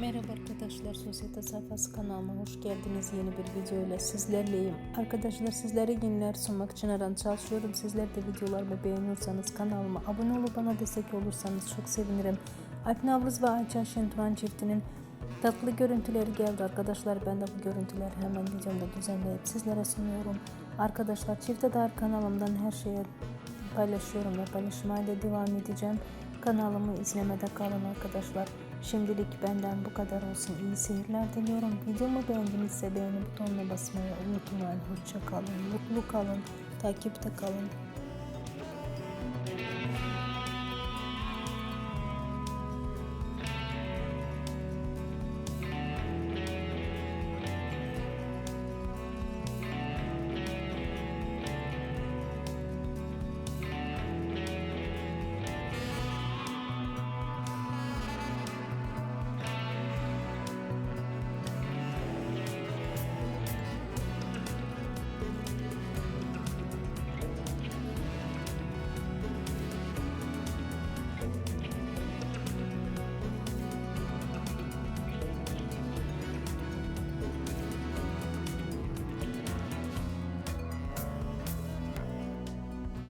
Merhaba arkadaşlar, Sosyete Sayfası kanalıma hoş geldiniz. Yeni bir video ile sizlerleyim. Arkadaşlar sizlere yeniler sunmak için her an çalışıyorum. Sizler de videolarımı beğeniyorsanız kanalıma abone olup bana destek olursanız çok sevinirim. Alp Navruz ve Ayça Şenturan çiftinin tatlı görüntüleri geldi arkadaşlar. Ben de bu görüntüleri hemen videomda düzenleyip sizlere sunuyorum. Arkadaşlar çifte dair kanalımdan her şeye paylaşıyorum ve paylaşmaya da devam edeceğim. Kanalımı izlemede kalın arkadaşlar. Şimdilik benden bu kadar olsun. İyi seyirler diliyorum. Videomu beğendinizse beğeni butonuna basmayı unutmayın. Hoşça kalın, mutlu kalın, takipte kalın.